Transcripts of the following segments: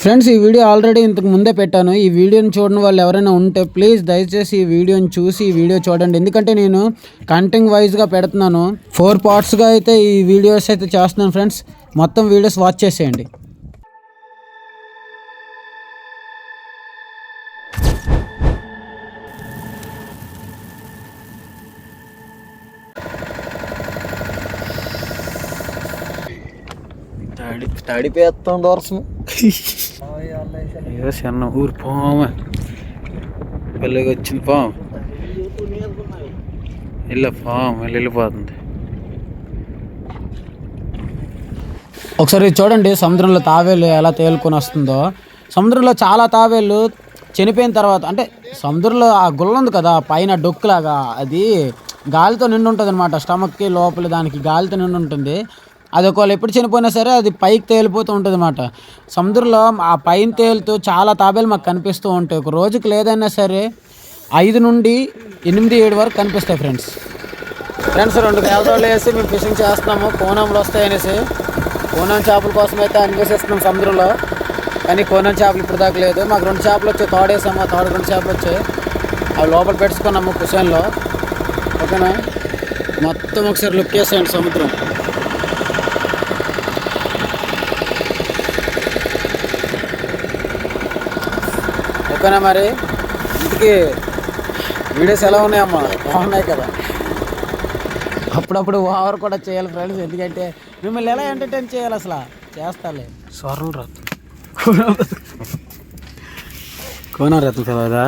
Friends ఈ video already ఇంతకు ముందే పెట్టాను. ఈ వీడియోని చూడని వాళ్ళు ఎవరైనా ఉంటే ప్లీజ్ దయచేసి ఈ వీడియోని చూసి ఈ వీడియో చూడండి. ఎందుకంటే నేను కంటెంట్ వైజ్గా పెడుతున్నాను. ఫోర్ పార్ట్స్గా అయితే ఈ వీడియోస్ అయితే చేస్తున్నాను ఫ్రెండ్స్. మొత్తం వీడియోస్ వాచ్ చేసేయండి. తడి తడిపేస్తాం దోరసం ఏదో చిన్న ఊరు పామ. పెళ్ళికి వచ్చింది పాము. ఇల్ల పాము వెళ్ళిపోతుంది. ఒకసారి చూడండి సముద్రంలో తావేలు ఎలా తేలుకొని వస్తుందో. సముద్రంలో చాలా తావేళ్ళు చనిపోయిన తర్వాత అంటే సముద్రంలో ఆ గుల్ల ఉంది కదా పైన డొక్కులాగా అది గాలితో నిండి ఉంటుంది అనమాట స్టమక్కి లోపల దానికి గాలితో నిండి ఉంటుంది. అది ఒకవేళ ఎప్పుడు చనిపోయినా సరే అది పైకి తేలిపోతూ ఉంటుంది అనమాట సముద్రంలో ఆ పైన తేలుతూ చాలా తాబేలు మాకు కనిపిస్తూ ఉంటాయి. ఒక రోజుకి లేదైనా సరే ఐదు నుండి ఎనిమిది ఏడు వరకు కనిపిస్తాయి ఫ్రెండ్స్. ఫ్రెండ్స్ రెండు కేవరాలు వేసి మేము ఫిషింగ్ చేస్తున్నాము. కోనంలో వస్తాయనేసి కోనం చేపల కోసం అయితే అన్వేషిస్తున్నాం సముద్రంలో. కానీ కోనం చేపలు ఇప్పుడు దాకా లేదు. మాకు రెండు చేపలు వచ్చాయి. తోడేసాము. ఆ తోడు రెండు చేపలు వచ్చాయి. అవి లోపల పెట్టుకున్నాము కుషన్లో ఓకేనా? మొత్తం ఒకసారి లుక్ చేసేయండి సముద్రం. ఓకేనా మరి? ఇంటికి వీడియోస్ ఎలా ఉన్నాయమ్మా? బాగున్నాయి కదా. అప్పుడప్పుడు ఓవర్ కూడా చేయాలి ఫ్రెండ్స్. ఎందుకంటే మిమ్మల్ని ఎలా ఎంటర్టైన్ చేయాలి అసలు? చేస్తాలే. స్వర్ణ రత్న. కోన రత్న కదా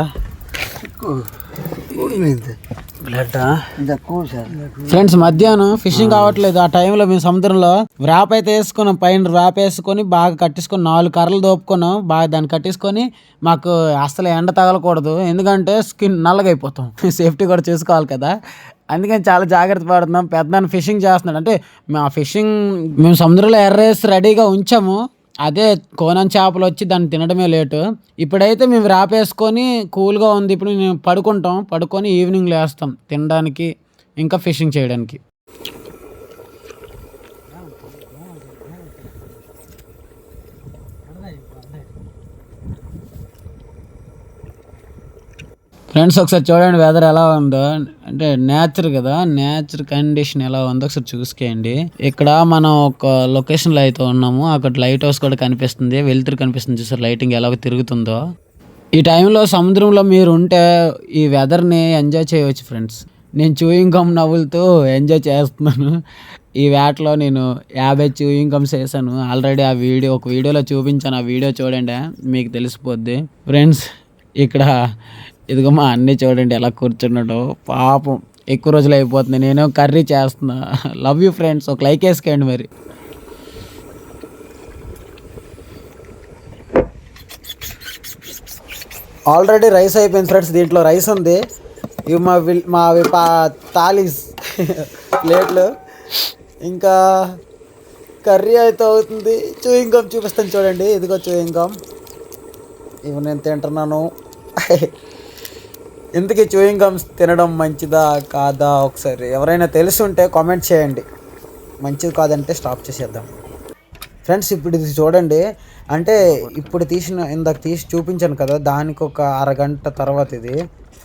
ఫ్రెండ్స్ మధ్యాహ్నం ఫిషింగ్ కావట్లేదు. ఆ టైంలో మేము సముద్రంలో వ్రాప్ అయితే వేసుకున్నాం. పైన వ్రాప్ వేసుకొని బాగా కట్టేసుకొని నాలుగు కర్రలు దోపుకున్నాం. బాగా దాన్ని కట్టేసుకొని మాకు అసలు ఎండ తగలకూడదు. ఎందుకంటే స్కిన్ నల్లగా అయిపోతాం సేఫ్టీ కూడా చూసుకోవాలి కదా. అందుకని చాలా జాగ్రత్త పడుతున్నాం. పెద్ద ఫిషింగ్ చేస్తున్నాడు. అంటే మా ఫిషింగ్ మేము సముద్రంలో ఎర్రేసి రెడీగా ఉంచాము. అదే కోనం చేపలు వచ్చి దాన్ని తినడమే లేటు. ఇప్పుడైతే మేము రాపేసుకొని కూల్గా ఉంది. ఇప్పుడు మేము పడుకుంటాం. పడుకొని ఈవినింగ్ లేస్తాం. తినడానికి ఇంకా ఫిషింగ్ చేయడానికి. ఫ్రెండ్స్ ఒకసారి చూడండి వెదర్ ఎలా ఉందో. అంటే నేచర్ కదా నేచర్ కండిషన్ ఎలా ఉందో ఒకసారి చూసుకోండి ఇక్కడ మనం ఒక లొకేషన్లో అయితే ఉన్నాము. అక్కడ లైట్ హౌస్ కూడా కనిపిస్తుంది. వెలుతురు కనిపిస్తుంది చూసారు లైటింగ్ ఎలా తిరుగుతుందో. ఈ టైంలో సముద్రంలో మీరు ఉంటే ఈ వెదర్ని ఎంజాయ్ చేయవచ్చు ఫ్రెండ్స్ నేను చూయింగ్ గమ్ నవ్వులతో ఎంజాయ్ చేస్తున్నాను. ఈ వేటలో నేను యాభై చూయింగ్ గమ్స్ వేసాను. ఆల్రెడీ ఆ వీడియో ఒక వీడియోలో చూపించాను. ఆ వీడియో చూడండి మీకు తెలిసిపోద్ది. ఫ్రెండ్స్ ఇక్కడ ఇదిగో మా అన్నీ చూడండి ఎలా కూర్చున్నాడో. పాపం ఎక్కువ రోజులు అయిపోతుంది. నేను కర్రీ చేస్తున్నా. లవ్ యూ ఫ్రెండ్స్ ఒక లైక్ వేసుకోండి మరి. ఆల్రెడీ రైస్ అయిపోయింది ఫ్రెండ్స్ దీంట్లో రైస్ ఉంది. ఇవి మా విల్ మావి పా తాలీస్. ప్లేట్లు ఇంకా కర్రీ అయితే అవుతుంది. చూయింగ్ గమ్ చూపిస్తాను చూడండి. ఇదిగో చూయింగ్. గమ్ ఇవి నేను తింటున్నాను. ఇంతకీ చూయింగ్ గమ్స్ తినడం మంచిదా కాదా ఒకసారి? ఎవరైనా తెలిసి ఉంటే కామెంట్ చేయండి. మంచిది కాదంటే స్టాప్ చేసేద్దాం. ఫ్రెండ్స్ ఇప్పుడు ఇది చూడండి. అంటే ఇప్పుడు తీసిన ఇందాక తీసి చూపించాను కదా దానికి ఒక అరగంట తర్వాత ఇది.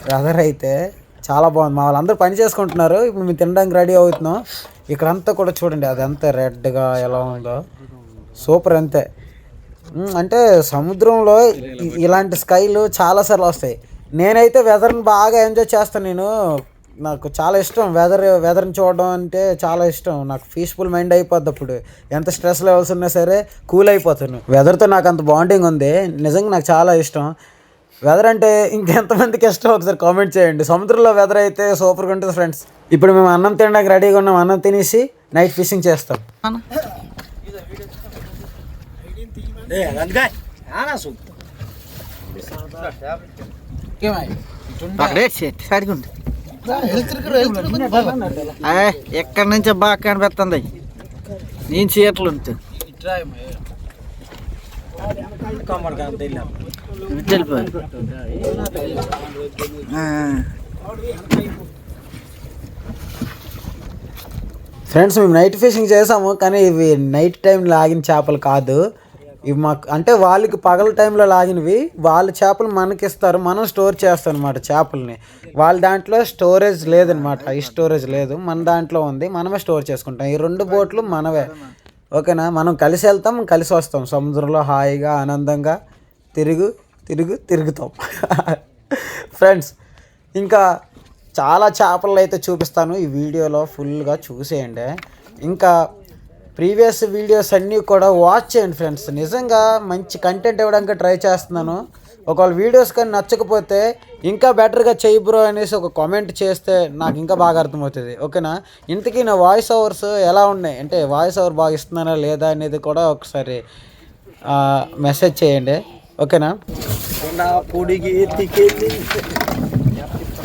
వెదర్ అయితే చాలా బాగుంది. మా వాళ్ళందరూ పని చేసుకుంటున్నారు. ఇప్పుడు మేము తినడానికి రెడీ అవుతున్నాం. ఇక్కడంతా కూడా చూడండి అదంతా రెడ్గా ఎలా ఉందో. సూపర్ అంతే. అంటే సముద్రంలో ఇలాంటి స్కైలు చాలాసార్లు వస్తాయి. నేనైతే వెదర్ని బాగా ఎంజాయ్ చేస్తాను నేను. నాకు చాలా ఇష్టం వెదర్ వెదర్ని చూడడం అంటే చాలా ఇష్టం. నాకు పీస్ఫుల్ మైండ్ అయిపోద్ది అప్పుడు. ఎంత స్ట్రెస్ లెవెల్స్ ఉన్నా సరే కూల్ అయిపోతాను. వెదర్తో నాకు అంత బాండింగ్ ఉంది. నిజంగా నాకు చాలా ఇష్టం. వెదర్ అంటే ఇంకెంతమందికి ఇష్టం? ఒకసారి కామెంట్ చేయండి. సముద్రంలో వెదర్ అయితే సూపర్గా ఉంటుంది ఫ్రెండ్స్ ఇప్పుడు మేము అన్నం తినడానికి రెడీగా ఉన్నాం. అన్నం తినేసి నైట్ ఫిషింగ్ చేస్తాం. అక్కడే ఎక్కడి నుంచి బాగా కనిపిస్తుంది? నేను ఉంటుంది వెళ్ళిపోయి ఫ్రెండ్స్ మేము నైట్ ఫిషింగ్ చేసాము కానీ ఇవి నైట్ టైం లాగిన చేపలు కాదు. ఇవి మాకు అంటే వాళ్ళకి పగల టైంలో లాగినవి వాళ్ళ చేపలు మనకి ఇస్తారు మనం స్టోర్ చేస్తాం అనమాట చేపల్ని. వాళ్ళ దాంట్లో స్టోరేజ్ లేదనమాట ఈ స్టోరేజ్ లేదు. మన దాంట్లో ఉంది. మనమే స్టోర్ చేసుకుంటాం. ఈ రెండు బోట్లు మనవే. ఓకేనా? మనం కలిసి వెళ్తాం కలిసి వస్తాం. సముద్రంలో హాయిగా ఆనందంగా తిరుగు తిరుగు తిరుగుతాం. ఫ్రెండ్స్ ఇంకా చాలా చేపలు అయితే చూపిస్తాను. ఈ వీడియోలో ఫుల్గా చూసేయండి. ఇంకా ప్రీవియస్ వీడియోస్ అన్నీ కూడా వాచ్ చేయండి ఫ్రెండ్స్ నిజంగా మంచి కంటెంట్ ఇవ్వడానికి ట్రై చేస్తున్నాను. ఒకవేళ వీడియోస్ కానీ నచ్చకపోతే ఇంకా బెటర్గా చేయి బ్రో అనేసి ఒక కామెంట్ చేస్తే నాకు ఇంకా బాగా అర్థమవుతుంది. ఓకేనా ఇంతకీ నా వాయిస్ ఓవర్స్ ఎలా ఉన్నాయి? అంటే వాయిస్ ఓవర్ బాగా ఇస్తున్నానా లేదా అనేది కూడా ఒకసారి మెసేజ్ చేయండి. ఓకేనా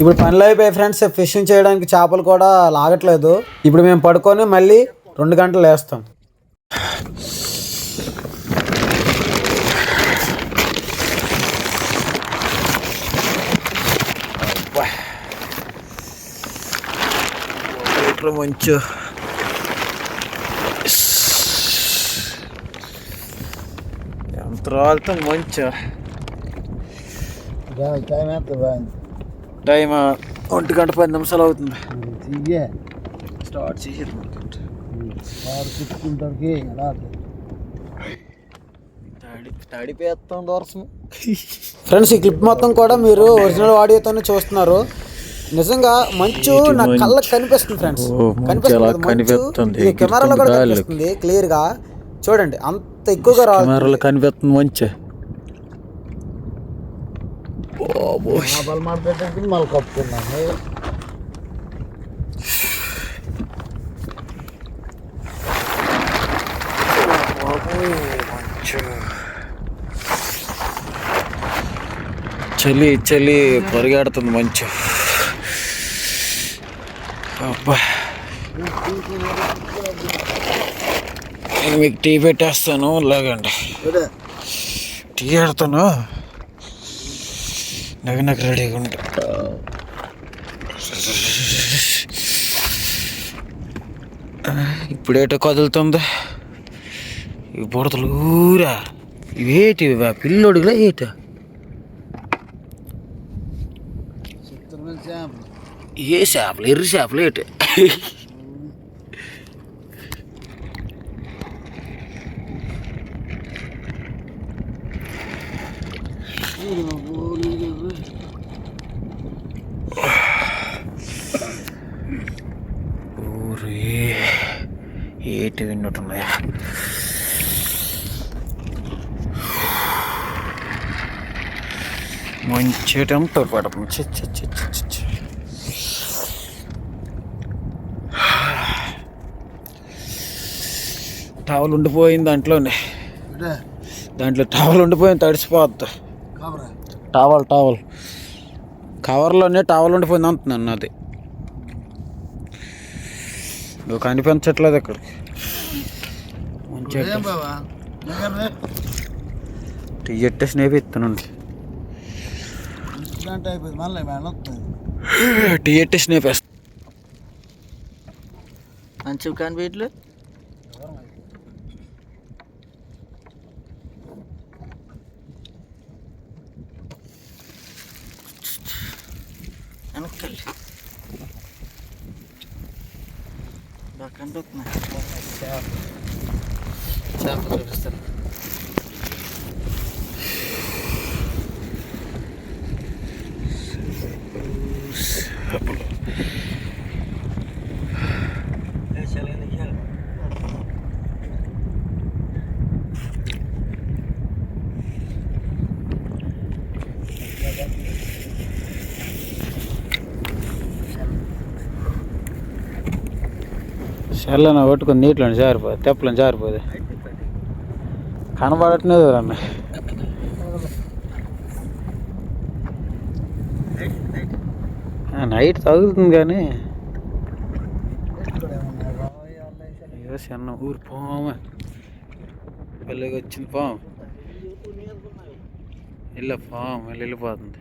ఇప్పుడు పనులు అయిపోయాయి ఫ్రెండ్స్ ఫిషింగ్ చేయడానికి చేపలు కూడా లాగట్లేదు. ఇప్పుడు మేము పడుకొని మళ్ళీ రెండు గంటలు వేస్తాం మంచు. ఎంత రాలితే మంచు. టైం ఎంత టైం ఒంటి గంట పది నిమిషాలు అవుతుంది. స్టార్ట్ చేసి వాడు తిప్పుకుంటానికి తడి తడిపేస్తాం దోరసం. ఫ్రెండ్స్ ఈ క్లిప్ మొత్తం కూడా మీరు ఒరిజినల్ ఆడియోతోనే చూస్తున్నారు. నిజంగా మంచు నా కళ్ళకి కనిపిస్తుంది ఫ్రెండ్స్. కనిపిస్తుంది కెమెరాలో కూడా కనిపిస్తుంది క్లియర్గా చూడండి అంత ఎక్కువగా రాదు. కెమెరాలో కనిపిస్తుంది మంచి. మళ్ళీ కప్పుకున్నాను. చలి చలి పరిగెడుతుంది మంచు. అబ్బా. నేను మీకు టీ పెట్టేస్తాను లేకండి టీ పెడతాను. నాకు నాకు రెడీగా ఉంటా ఇప్పుడేటో కదులుతుంది. ఈ బుడతలు ఊరా. ఇవేటి ఇవా? పిల్లోడుగులా ఏట? ఏ చేపలు ఎర్రి చేపలు ఏటి? ఏటి విన్నట్టున్నాయా? మంచి టెంపర్ పడుతుంది చి టవల్ ఉండిపోయింది దాంట్లోనే. దాంట్లో టవల్ ఉండిపోయింది తడిసిపోద్ది. Towel towel. కవర్లోనే టవల్ ఉండిపోయింది అంటున్నాను నాది నువ్వు కనిపించట్లేదు ఇక్కడికి. టీ ఎట్టేసి నేపి ఇస్తానండి అయిపోయింది మళ్ళీ మేడం వస్తుంది. టీ ఎట్టేసి నేపేస్తా మంచి కనిపించలే వెనక్కి బాగా కనిపిస్తున్నాయి చేపలు చూపిస్తాను. చల్లన పట్టుకుని నీటిలో జారిపోదు తెప్పలను జారిపోదు కనబడట్లేదు అన్న. నైట్ తగులుతుంది కానీ. అయ్యో చిన్న ఊరు పాము. వెళ్ళకి వచ్చింది పాము. వెళ్ళ పాము వెళ్ళి వెళ్ళిపోతుంది.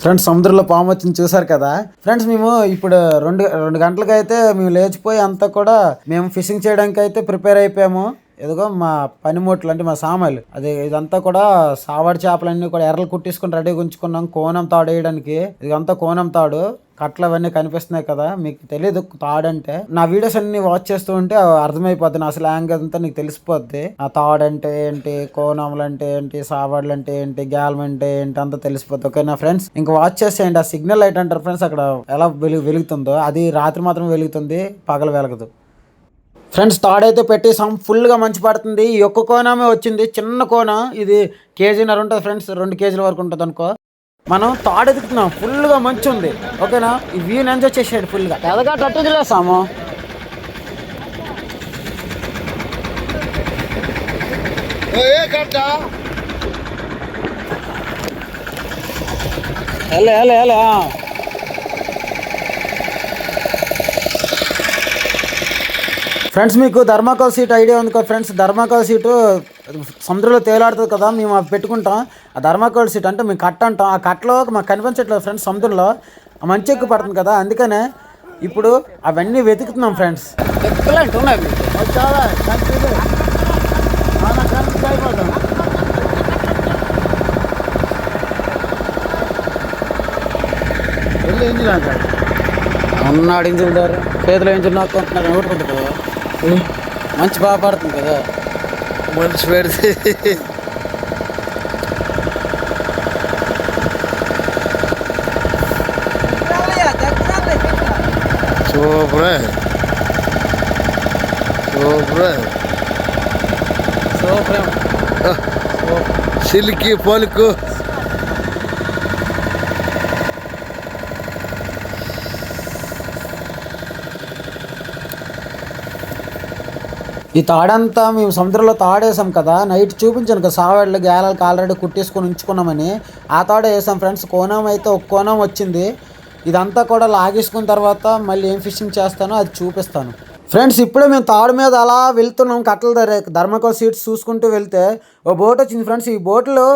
ఫ్రెండ్స్ సముద్రంలో పాము వచ్చింది చూసారు కదా? ఫ్రెండ్స్ మేము ఇప్పుడు రెండు రెండు గంటలకైతే మేము లేచిపోయి అంతా కూడా మేము ఫిషింగ్ చేయడానికి అయితే ప్రిపేర్ అయిపోయాము. ఇదిగో మా పనిముట్లు అంటే మా సామాన్లు. అది ఇదంతా కూడా సావాడి చేపలన్నీ కూడా ఎర్రలు కుట్టించుకుని రెడీగా ఉంచుకున్నాం. కోనం తాడు వేయడానికి. ఇదంతా కోనం తాడు. కట్లు అవన్నీ కనిపిస్తున్నాయి కదా. మీకు తెలియదు తాడు అంటే. నా వీడియోస్ అన్ని వాచ్ చేస్తూ ఉంటే అర్థమైపోద్ది. నా అసలు యాంగ్ అంతా నీకు తెలిసిపోద్ది. ఆ తాడు అంటే ఏంటి? కోనములు అంటే ఏంటి? సావాడులు అంటే ఏంటి? గ్యాలం అంటే ఏంటి? అంతా తెలిసిపోద్ది. ఓకే నా ఫ్రెండ్స్ ఇంకా వాచ్ చేసేయండి. ఆ సిగ్నల్ లైట్ అంటారు ఫ్రెండ్స్ అక్కడ ఎలా వెలుగు వెలుగుతుందో. అది రాత్రి మాత్రం వెలుగుతుంది. పగలు వెలగదు. ఫ్రెండ్స్ తాడైతే పెట్టేసాం ఫుల్గా మంచి పడుతుంది. ఈ ఒక్క కోనమే వచ్చింది. చిన్న కోన ఇది కేజీన్నర ఉంటుంది ఫ్రెండ్స్ రెండు కేజీల వరకు ఉంటుంది అనుకో. మనం తాడు ఎదుగుతున్నాం. ఫుల్గా మంచి ఉంది. ఓకేనా? ఈ వ్యూని ఎంజాయ్ చేసేయండి ఫుల్గా. ఎదగా టట్టు వదిలేసాము వెళ్ళే వెళ్ళే వెళ్ళే ఫ్రెండ్స్ మీకు ధర్మాకోల్ సీట్ ఐడియా ఉంది కదా ఫ్రెండ్స్ ధర్మాకోల్ సీటు సముద్రంలో తేలాడుతుంది కదా మేము అవి పెట్టుకుంటాం. ఆ ధర్మాకోల్ సీట్ అంటే మేము కట్ట అంటాం. ఆ కట్టలో మాకు కనిపించట్లేదు ఫ్రెండ్స్ సముద్రంలో. మంచి ఎక్కువ పడుతుంది కదా అందుకనే ఇప్పుడు అవన్నీ వెతుకుతున్నాం ఫ్రెండ్స్ ఉన్నాడు ఇంజిన్ దారు చేతిలో ఇంజిన్ నాకుంటున్నారు ఓడుకుంటుంది కదా. మంచి బాగా పడుతుంది కదా. మనసు పెడితే. సూపర్. సూపర్. సూపర్. సిల్కి పలుకు. ఈ తాడంతా మేము సముద్రంలో తాడేసాం కదా. నైట్ చూపించాను కదా సావాళ్ళు గ్యాలకి ఆల్రెడీ కుట్టేసుకొని ఉంచుకున్నామని. ఆ తాడే వేసాం ఫ్రెండ్స్. కోణం అయితే ఒక కోణం వచ్చింది. ఇదంతా కూడా లాగేసుకున్న తర్వాత మళ్ళీ ఏం ఫిషింగ్ చేస్తానో అది చూపిస్తాను. ఫ్రెండ్స్ ఇప్పుడే మేము తాడు మీద అలా వెళ్తున్నాం కట్టల ధర ధర్మకోల్ సీట్స్ చూసుకుంటూ వెళ్తే ఓ బోట్ వచ్చింది ఫ్రెండ్స్. ఈ బోట్లో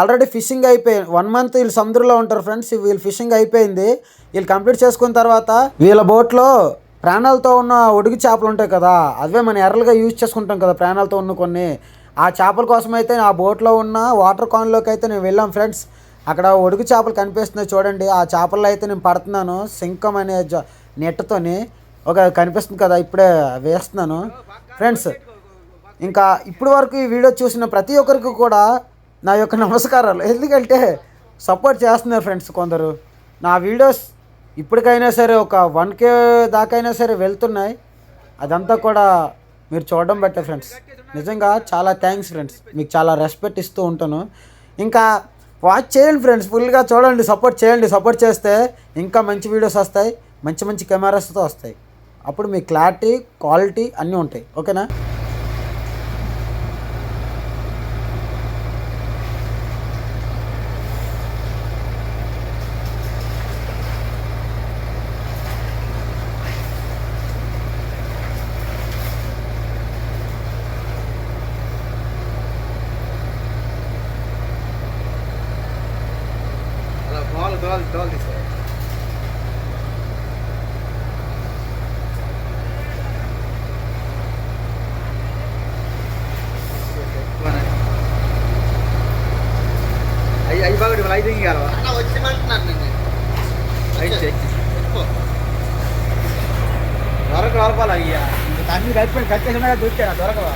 ఆల్రెడీ ఫిషింగ్ అయిపోయి వన్ మంత్ వీళ్ళు సముద్రంలో ఉంటారు ఫ్రెండ్స్. వీళ్ళు ఫిషింగ్ అయిపోయింది. వీళ్ళు కంప్లీట్ చేసుకున్న తర్వాత వీళ్ళ బోట్లో ప్రాణాలతో ఉన్న ఒడుగు చేపలు ఉంటాయి కదా అవే మనం ఎర్రలుగా యూజ్ చేసుకుంటాం కదా ప్రాణాలతో ఉన్న కొన్ని. ఆ చేపల కోసం అయితే ఆ బోట్లో ఉన్న వాటర్ కాన్లోకి అయితే నేను వెళ్ళాం ఫ్రెండ్స్. అక్కడ ఒడుగు చేపలు కనిపిస్తున్నాయి చూడండి. ఆ చేపల్లో అయితే నేను పడుతున్నాను సింకం అనే జ నెట్తోని ఒక కనిపిస్తుంది కదా ఇప్పుడే వేస్తున్నాను. ఫ్రెండ్స్ ఇంకా ఇప్పటి వరకు ఈ వీడియో చూసిన ప్రతి ఒక్కరికి కూడా నా యొక్క నమస్కారాలు. ఎందుకంటే సపోర్ట్ చేస్తున్నారు ఫ్రెండ్స్ కొందరు. నా వీడియోస్ ఇప్పటికైనా సరే ఒక వన్ కే దాకైనా సరే వెళ్తున్నాయి. అదంతా కూడా మీరు చూడడం బట్టే ఫ్రెండ్స్. నిజంగా చాలా థ్యాంక్స్ ఫ్రెండ్స్. మీకు చాలా రెస్పెక్ట్ ఇస్తూ ఉంటాను ఇంకా వాచ్ చేయండి ఫ్రెండ్స్. ఫుల్గా చూడండి సపోర్ట్ చేయండి. సపోర్ట్ చేస్తే ఇంకా మంచి వీడియోస్ వస్తాయి. మంచి మంచి కెమెరాస్తో వస్తాయి. అప్పుడు మీ క్లారిటీ క్వాలిటీ అన్నీ ఉంటాయి. ఓకేనా బాల్ బాల్ బాల్ తీసుకో అయ్యి అయ్యి బాగా మళ్ళీ ఐదు ఇంకాల దొరక వరపాలి అయ్యా. అన్ని కలిపి కట్టేసినా దొరికా దొరకవా?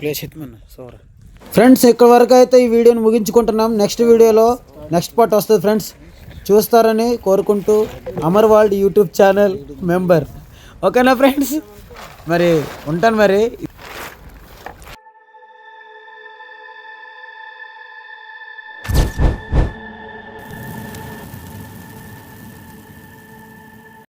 ప్లేస్ సోరా. ఫ్రెండ్స్ ఇక్కడ వరకు అయితే ఈ వీడియోని ముగించుకుంటున్నాం. నెక్స్ట్ వీడియోలో నెక్స్ట్ పార్ట్ వస్తుంది ఫ్రెండ్స్. చూస్తారని కోరుకుంటూ Amar world YouTube channel member. ఓకేనా ఫ్రెండ్స్? మరి ఉంటాను మరి.